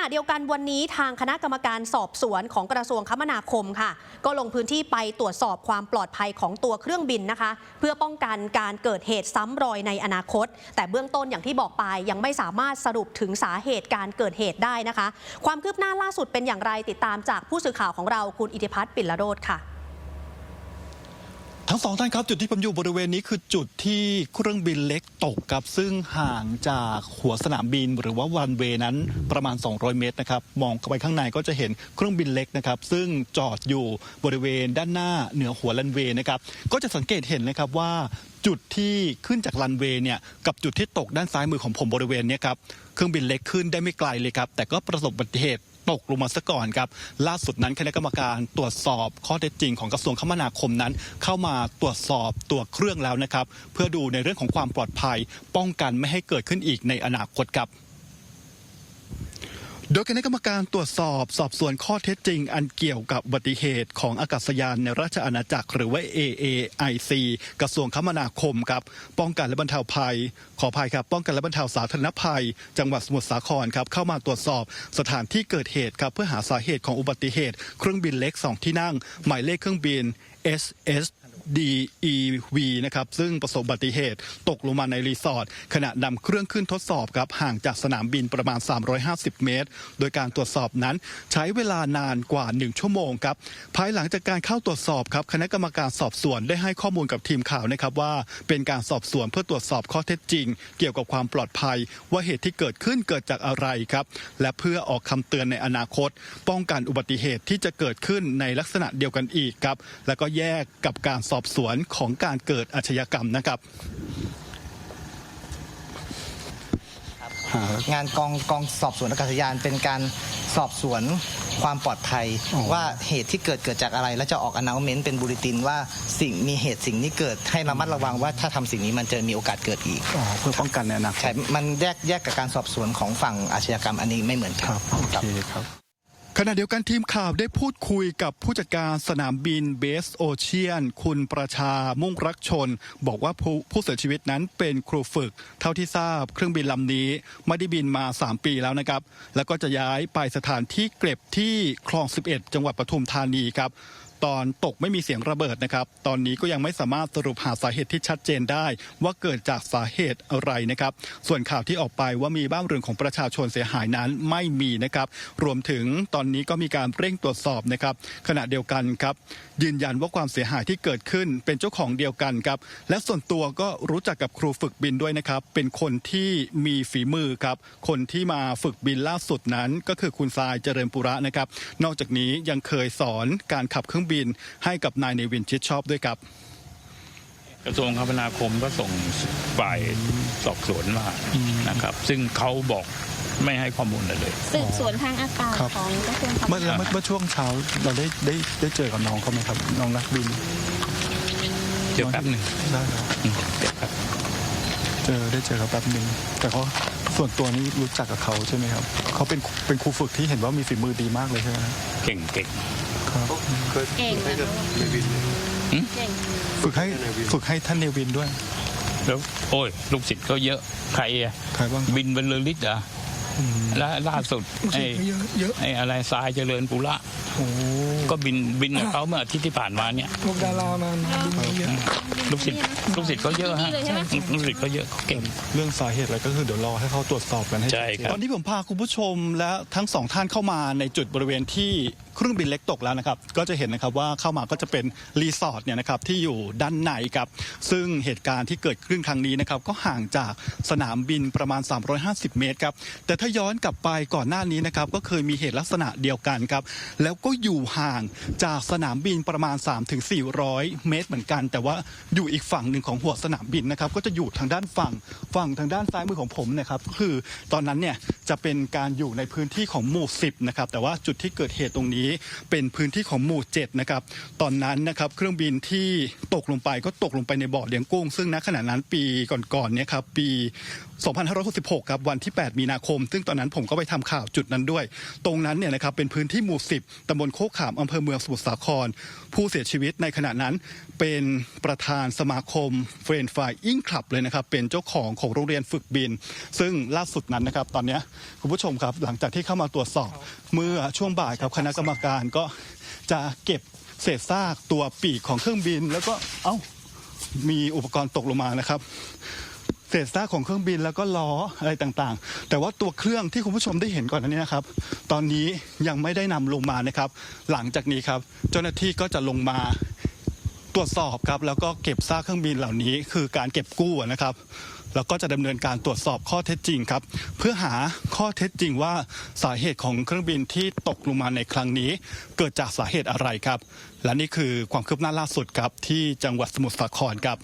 ณะเดียวกันวันนี้ทางคณะกรรมการสอบสวนของกระทรวงคมนาคมค่ะ ก็ลงพื้นที่ไปตรวจสอบความปลอดภัยของตัวเครื่องบินนะคะ เพื่อป้องกันการเกิดเหตุซ้ำรอยในอนาคต แต่เบื้องต้นอย่างที่บอกไปยังไม่สามารถสรุปถึงสาเหตุการเกิดเหตุได้นะคะ ความคืบหน้าล่าสุดเป็นอย่างไรติดตามจากผู้สื่อข่าวของเราคุณอิทธิพัฒน์ปิ่นละโรดค่ะ ทั้งสองท่านครับ จุดที่ผมอยู่บริเวณนี้คือจุดที่เครื่องบินเล็กตกครับ ซึ่งห่างจากหัวสนามบินหรือว่าวันเวย์นั้นประมาณ 200 เมตรนะครับ มองเข้าไปข้างในก็จะเห็นเครื่องบินเล็กนะครับ ซึ่งจอดอยู่บริเวณด้านหน้าเหนือหัวรันเวย์นะครับ ก็จะสังเกตเห็นนะครับว่าจุดที่ขึ้นจากรันเวย์เนี่ยกับจุดที่ตกด้านซ้ายมือของผมบริเวณนี้ครับ เครื่องบินเล็กขึ้นได้ไม่ไกลเลยครับ แต่ก็ประสบอุบัติเหตุ ตกลงมาซะก่อนครับ ล่าสุดนั้นคณะกรรมการตรวจสอบข้อเท็จจริงของกระทรวงคมนาคมนั้น เข้ามาตรวจสอบตัวเครื่องแล้วนะครับ เพื่อดูในเรื่องของความปลอดภัย ป้องกันไม่ให้เกิดขึ้นอีกในอนาคตครับ โดยคณะกรรมการตรวจสอบสอบสวนข้อเท็จจริง อันเกี่ยวกับอุบัติเหตุของอากาศยานในราชอาณาจักรหรือว่า AAIC กระทรวงคมนาคมครับ ป้องกันและบรรเทาภัย ขออภัยครับ ป้องกันและบรรเทาสาธารณภัย จังหวัดสมุทรสาครครับเข้ามาตรวจสอบสถานที่เกิดเหตุครับเพื่อหาสาเหตุของอุบัติเหตุ เครื่องบินเล็ก 2 ที่นั่ง หมายเลขเครื่องบิน SS DEV นะครับซึ่งประสบอุบัติเหตุตกลงมาในรีสอร์ทขณะนำเครื่องขึ้นทดสอบครับห่างจากสนามบินประมาณ 350 เมตร โดยการตรวจสอบนั้นใช้เวลานานกว่า 1 ชั่วโมงครับภายหลังจากการเข้าตรวจสอบครับคณะกรรมการสอบสวนได้ให้ข้อมูลกับทีมข่าวนะครับว่าเป็นการสอบสวนเพื่อตรวจสอบข้อเท็จจริง เกี่ยวกับความปลอดภัย ว่าเหตุที่เกิดขึ้นเกิดจากอะไรครับและเพื่อออกคำเตือนในอนาคต ป้องกันอุบัติเหตุที่จะเกิดขึ้นในลักษณะเดียวกันอีกครับแล้วก็แยกกับการสอบสวนของการเกิดอาชญากรรมนะครับงานกองกองสอบสวนอากาศยานเป็นการสอบสวนความปลอดภัย ว่าเหตุที่เกิดเกิดจากอะไร และจะออกอนาวเมนต์เป็นบูเลตินว่าสิ่งมีเหตุสิ่งนี้เกิดให้ระมัดระวังว่าถ้าทำสิ่งนี้มันจะมีโอกาสเกิดอีกอ๋อเพื่อป้องกันในอนาคตใช่มันแยกแยกกับการสอบสวนของฝั่งอาชญากรรมอันนี้ไม่เหมือนคกันรับโอเคครับ ขณะเดียวกันทีมข่าวได้พูดคุยกับผู้จัดการสนามบินเบสโอเชียน คุณประชามุ่งรักชน บอกว่าผู้ผู้เสียชีวิตนั้นเป็นครูฝึก เท่าที่ทราบเครื่องบินลำนี้ไม่ได้บินมา 3 ปีแล้วนะครับ แล้วก็จะย้ายไปสถานที่เก็บที่คลอง 11 จังหวัดปทุมธานีครับ ตอนตกไม่มีเสียงระเบิดนะครับ ตอนนี้ก็ยังไม่สามารถสรุปหาสาเหตุที่ชัดเจนได้ ว่าเกิดจากสาเหตุอะไรนะครับ ส่วนข่าวที่ออกไปว่ามีบ้านเรือนของประชาชนเสียหายนั้นไม่มีนะครับ รวมถึงตอนนี้ก็มีการเร่งตรวจสอบนะครับ ขณะเดียวกันครับ ยืนยันว่าความเสียหายที่เกิดขึ้นเป็นเจ้าของเดียวกันครับ และส่วนตัวก็รู้จักกับครูฝึกบินด้วยนะครับ เป็นคนที่มีฝีมือครับ คนที่มาฝึกบินล่าสุดนั้น ก็คือคุณทรายเจริญปุระนะครับ นอกจากนี้ยังเคยสอนการขับเครื่องบินให้กับนายเนวินชิดชอบด้วยครับกระทรวงคมนาคมก็ส่งฝ่ายสอบสวนมานะครับ ซึ่งเขาบอกไม่ให้ข้อมูลอะไรเลยสืบสวนทางอากาศครับของกระทรวงคมเมื่อนาคมเมื่อเมื่อช่วงเช้าเราได้ได้ได้เจอกับน้องเขาไหมครับน้องนักบินเดี๋ยวแป๊บหนึ่งได้ครับอืมเดี๋ยวแป๊บเจอได้เจอเขาแป๊บหนึ่งแต่เขาส่วนตัวนี้รู้จักกับเขาใช่ไหมครับเขาเป็นเป็นครูฝึกที่เห็นว่ามีฝีมือดีมากเลยใช่ไหมครับเก่งเก่งครับ เก่งนะเก่ง ฝึกให้ฝึกให้ท่านเนวินด้วยแล้วโอ้ย ลูกศิษย์ก็เยอะใครอะใครบ้างบินบรรลือฤทธิ์เหรออและล่าสุดไอ้เยอะเยอะไอ้อะไรทรายเจริญปุระโอ้ก็บินบินกับเขาเมื่ออาทิตย์ที่ผ่านมาเนี่ย พวกดารามาเยอะลูกศิษย์ลูกศิษย์ก็เยอะฮะลูกศิษย์ก็เยอะเขาเก่ง เรื่องสาเหตุอะไรก็คือเดี๋ยวรอให้เขาตรวจสอบกันให้ใช่ครับ ตอนที่ผมพาคุณผู้ชมและทั้งสองท่านเข้ามาในจุดบริเวณที่ เครื่องบินเล็กตกแล้วนะครับ ก็จะเห็นนะครับว่าเข้ามาก็จะเป็นรีสอร์ทเนี่ยนะครับที่อยู่ด้านในครับซึ่งเหตุการณ์ที่เกิดขึ้นครั้งนี้นะครับก็ห่างจากสนามบินประมาณ 350 เมตรครับแต่ถ้าย้อนกลับไปก่อนหน้านี้นะครับก็เคยมีเหตุลักษณะเดียวกันครับแล้วก็อยู่ห่างจากสนามบินประมาณ 3-400 เมตรเหมือนกัน แต่ว่าอยู่อีกฝั่งหนึ่งของหัวสนามบินนะครับก็จะอยู่ทางด้านฝั่งฝั่งทางด้านซ้ายมือของผมนะครับก็คือตอนนั้นเนี่ยจะเป็นการอยู่ในพื้นที่ของหมู่10นะครับแต่ว่าจุดที่เกิดเหตุตรงนี้นี้เป็นพื้นที่ของหมู่7นะครับตอนนั้นนะครับเครื่องบินที่ตกลงไปก็ตกลงไปในบ่อเลี้ยงกุ้งซึ่งณขณะนั้นปีก่อนๆเนี่ยครับปี 2566ครับวันที่ 8 มีนาคม ซึ่งตอนนั้นผมก็ไปทำข่าวจุดนั้นด้วย ตรงนั้นเนี่ยนะครับเป็นพื้นที่หมู่ 10ตำบลโคกขามอำเภอเมืองสมุทรสาคร ผู้เสียชีวิตในขณะนั้นเป็นประธานสมาคมเฟรนฟายอิงคลับเลยนะครับเป็นเจ้าของของโรงเรียนฝึกบิน ซึ่งล่าสุดนั้นนะครับตอนนี้คุณผู้ชมครับหลังจากที่เข้ามาตรวจสอบเมื่อช่วงบ่ายครับคณะกรรมการก็จะเก็บเศษซากตัวปีกของเครื่องบิน แล้วก็เอ้ามีอุปกรณ์ตกลงมานะครับ เศษซากของเครื่องบินแล้วก็ล้ออะไรต่างๆ แต่ว่าตัวเครื่องที่คุณผู้ชมได้เห็นก่อนนี้นะครับ ตอนนี้ยังไม่ได้นำลงมานะครับ หลังจากนี้ครับ เจ้าหน้าที่ก็จะลงมาตรวจสอบครับ แล้วก็เก็บซากเครื่องบินเหล่านี้ คือการเก็บกู้นะครับ แล้วก็จะดำเนินการตรวจสอบข้อเท็จจริงครับ เพื่อหาข้อเท็จจริงว่าสาเหตุของเครื่องบินที่ตกลงมาในครั้งนี้ เกิดจากสาเหตุอะไรครับ และนี่คือความคืบหน้าล่าสุดครับที่จังหวัดสมุทรสาครครับ